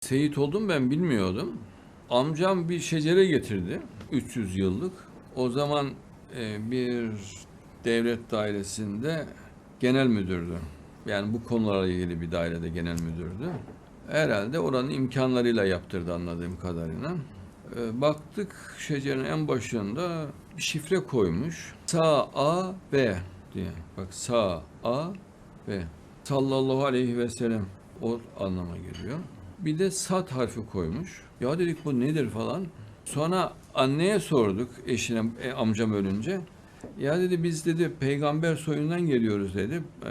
Seyit oldum ben bilmiyordum. Amcam bir şecere getirdi. 300 yıllık. O zaman e, bir devlet dairesinde genel müdürdü. Yani bu konularla ilgili bir dairede genel müdürdü. Herhalde oranın imkanlarıyla yaptırdı anladığım kadarıyla. E, baktık şecerenin en başında bir şifre koymuş. Sağ A B diye. Bak sağ A B. Sallallahu aleyhi ve sellem o anlama geliyor. Bir de sat harfi koymuş. Ya dedik bu nedir falan. Sonra anneye sorduk eşine e, amcam ölünce. Ya dedi biz dedi peygamber soyundan geliyoruz dedi. E,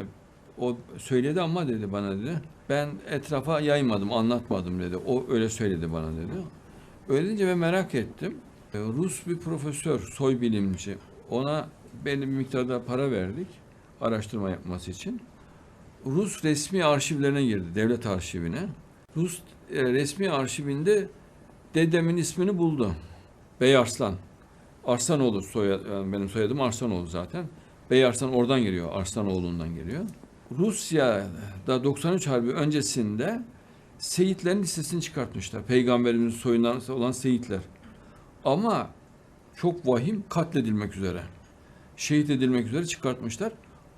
O söyledi ama dedi bana dedi. Ben etrafa yaymadım, anlatmadım dedi. O öyle söyledi bana dedi. Öyle ben merak ettim. E, Rus bir profesör, soy bilimci. Ona belli bir miktarda para verdik araştırma yapması için. Rus resmi arşivlerine girdi, devlet arşivine. Rus e, resmi arşivinde dedemin ismini buldu. Bey Arslan. Arslanoğlu soyad, yani benim soyadım Arslanoğlu zaten. Bey Arslan oradan geliyor, Arslanoğlu'ndan geliyor. Rusya'da 93 Harbi öncesinde Seyitlerin listesini çıkartmışlar. Peygamberimizin soyundan olan Seyitler. Ama çok vahim katledilmek üzere. Şehit edilmek üzere çıkartmışlar.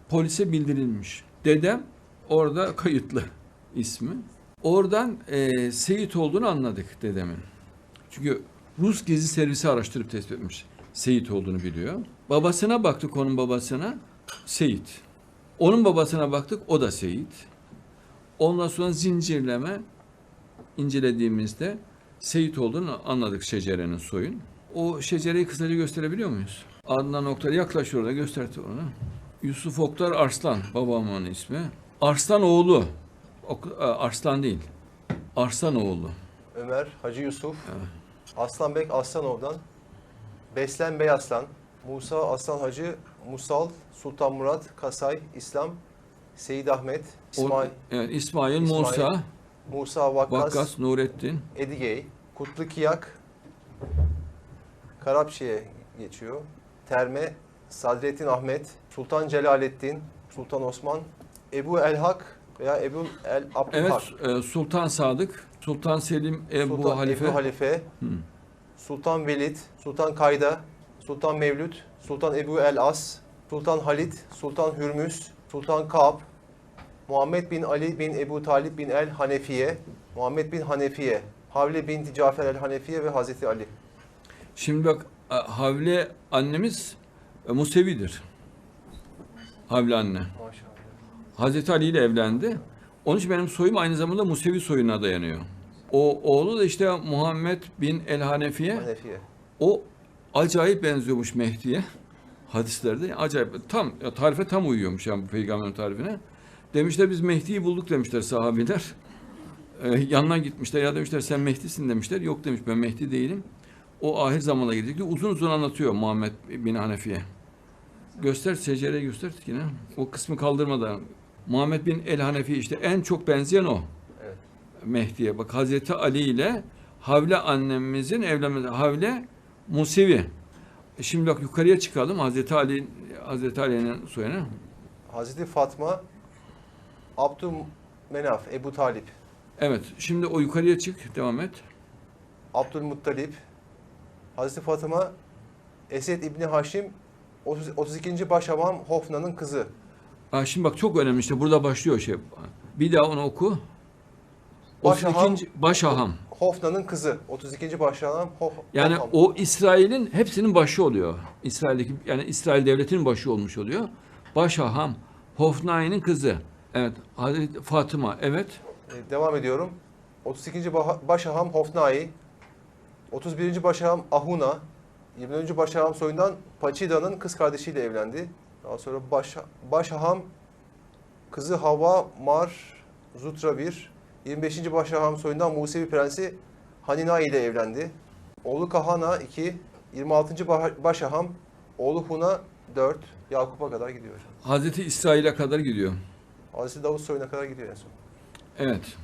Polise bildirilmiş. Dedem orada kayıtlı ismi. Oradan e, Seyit olduğunu anladık dedemin. Çünkü Rus gizli servisi araştırıp tespit etmiş. Seyit olduğunu biliyor. Babasına baktık onun babasına. Seyit. Onun babasına baktık o da Seyit. Ondan sonra zincirleme incelediğimizde Seyit olduğunu anladık şecerenin soyun. O şecereyi kısaca gösterebiliyor muyuz? Adnan Oktar yaklaş orada gösterdi onu. Yusuf Oktar Arslan babamın ismi. Arslan oğlu. E, Arslan değil. Arslan oğlu. Ömer, Hacı Yusuf, Aslanbek Aslanov'dan, Beslen Bey Aslan, Musa Aslan Hacı, Musal, Sultan Murat, Kasay, İslam, Seyit Ahmet, O- İsmail, evet, İsmail, İsmail, Musa, Musa Vakkas, Vakkas, Nurettin. Edigey, Kutlu Kiyak, Karapçı'ya geçiyor. Terme, Sadrettin Ahmet, Sultan Celaleddin, Sultan Osman, Ebu El-Hak veya Ebu El-Abdülhak. Evet, e, Sultan Sadık, Sultan Selim, Ebu Sultan Halife. Ebu Halife, Hı. Sultan Velid, Sultan Kayda, Sultan Mevlüt, Sultan Ebu el-As, Sultan Halit, Sultan Hürmüz, Sultan Ka'b, Muhammed bin Ali bin Ebu Talib bin el Hanefiye, Muhammed bin Hanefiye, Havle binti Cafer el Hanefiye ve Hazreti Ali. Şimdi bak e, Havle annemiz e, Musevidir. Havle anne. Maşallah. Hazreti Ali ile evlendi. Onun için benim soyum aynı zamanda Musevi soyuna dayanıyor. O oğlu da işte Muhammed bin El Hanefiye. Hanefiye. O acayip benziyormuş Mehdi'ye. Hadislerde acayip tam tarife tam uyuyormuş yani bu peygamberin tarifine. Demişler biz Mehdi'yi bulduk demişler sahabiler. Ee, yanına gitmişler ya demişler sen Mehdi'sin demişler. Yok demiş ben Mehdi değilim. O ahir zamanda gelecek diye uzun uzun anlatıyor Muhammed bin Hanefiye. Göster secere göster yine. O kısmı kaldırmadan. Muhammed bin El Hanefi işte en çok benzeyen o. Evet. Mehdi'ye. Bak Hazreti Ali ile Havle annemizin evlenmesi. Havle Musevi. E şimdi bak yukarıya çıkalım. Hazreti Ali Hazreti Ali'nin soyuna. Hazreti Fatma, Abdülmenaf, Ebu Talip, Evet. Şimdi o yukarıya çık. Devam et. Abdülmuttalip, Hazreti Fatıma, Esed İbni Haşim, 30 32. Başamam Hofna'nın kızı. Ha, şimdi bak çok önemli işte burada başlıyor şey. Bir daha onu oku. Başaham. 32. Başaham. Hofna'nın kızı. 32. Başamam Hof Yani Hofam. o İsrail'in hepsinin başı oluyor. İsrail'deki yani İsrail devletinin başı olmuş oluyor. Başaham Hofnai'nin kızı. Evet. Hazreti Fatıma. Evet. Ee, Devam ediyorum. 32. Baha- Başaham Hofnai, 31. Başaham Ahuna, 20. Başaham soyundan Paçida'nın kız kardeşiyle evlendi. Daha sonra Baş, Başaham kızı Hava Mar Zutra 1, 25. Başaham soyundan Musevi prensi Hanina ile evlendi. Oğlu Kahana 2, 26. Bah- Başaham, oğlu Huna 4, Yakup'a kadar gidiyor. Hazreti İsrail'e kadar gidiyor. Hazreti Davut soyuna kadar gidiyor en son. Evet.